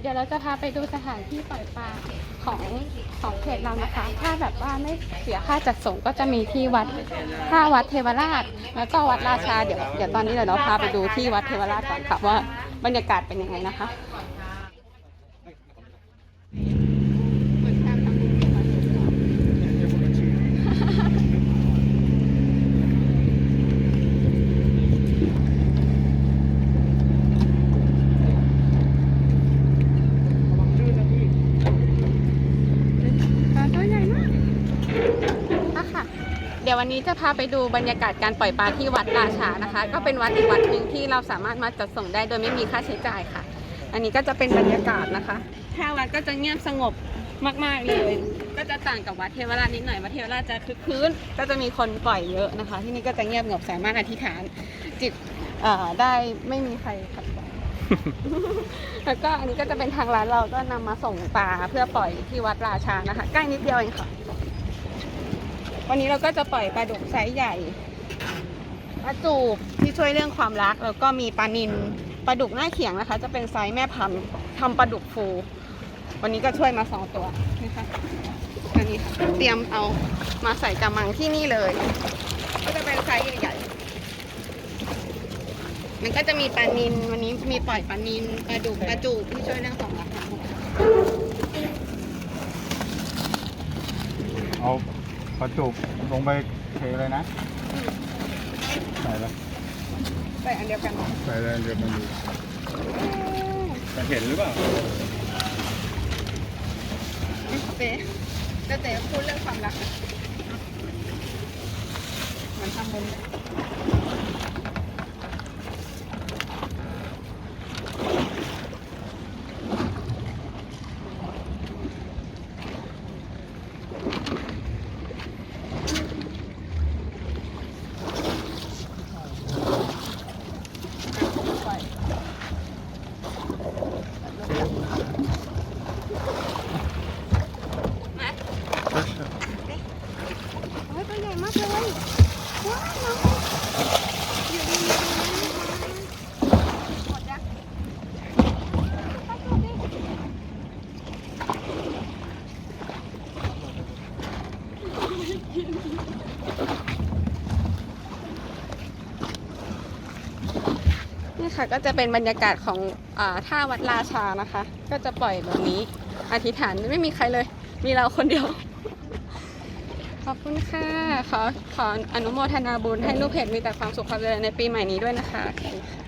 เดี๋ยวเราจะพาไปดูสถานที่ปล่อยปลาของของเขตเรานะคะ ถ้าแบบว่าไม่เสียค่าจัดส่งก็จะมีที่วัดท่าวัดเทวราช แล้วก็วัดราชา เดี๋ยวเดี๋ยวตอนนี้เดี๋ยวเราพาไปดูที่วัดเทวราชก่อนค่ะว่าบรรยากาศเป็นยังไงนะคะ ปลาตัวใหญ่มากอะค่ะ เดี๋ยววันนี้จะพาไปดูบรรยากาศการปล่อยปลาที่วัดราชานะคะ ก็เป็นวัดอีกวัดหนึ่งที่เราสามารถมาจัดส่งได้โดยไม่มีค่าใช้จ่ายค่ะ อันนี้ก็จะเป็นบรรยากาศนะคะถ้าวัดก็จะเงียบสงบมาก ๆ เลย ก็จะต่างกับวัดเทวราชนิดหน่อย วัดเทวราชจะคึกคืนก็จะมีคนปล่อยเยอะนะคะ ที่นี่ก็จะเงียบสงบสามารถอธิษฐาน จิตได้ไม่มีใครขัดขวางแล้วก็อันนี้ก็จะเป็นทางร้านเราก็นำมาส่งปลาเพื่อปล่อยที่วัดราชานะคะ ใกล้นิดเดียวเองค่ะ วันนี้เราก็จะปล่อยปลาดุกไซส์ใหญ่ปลาจูบที่ช่วยเรื่องความรัก แล้วก็มีปลานิลปลาดุกหน้าเขียงนะคะ จะเป็นไซส์แม่พันธุ์ทำปลาดุกฟู วันนี้ก็ช่วยมาสองตัวนะคะอันนี้ค่ะเตรียมเอามาใส่กระมังที่นี่เลย ก็จะเป็นไซส์ใหญ่ๆมันก็จะมีปลานินวันนี้มีปล่อยปลานินปลาดุกปลาจูบที่ช่วยเรื่องของราคาเอา ปลาจุบลงไปเทเลยนะใส่แล้วใส่อันเดียวกันใส่เลยเดี๋ยวมันดูจะเห็นหรือเปล่าเจ๊จะเจ๊พูดเรื่องความรักนะเหมือนทำบุญมาโอ้ยตัวใหญ่มากเลยว้าวน้องอยู่ดีๆหมดยังไปดูดินี่ค่ะก็จะเป็นบรรยากาศของอท่าวัดราชานะคะ ก็จะปล่อยแบบนี้ อธิษฐานไม่มีใครเลย มีเราคนเดียว ขอบคุณค่ะ ขอขออนุโมทนาบุญให้ลูกเพจมีแต่ความสุขความเจริญในปีใหม่นี้ด้วยนะคะค่ะ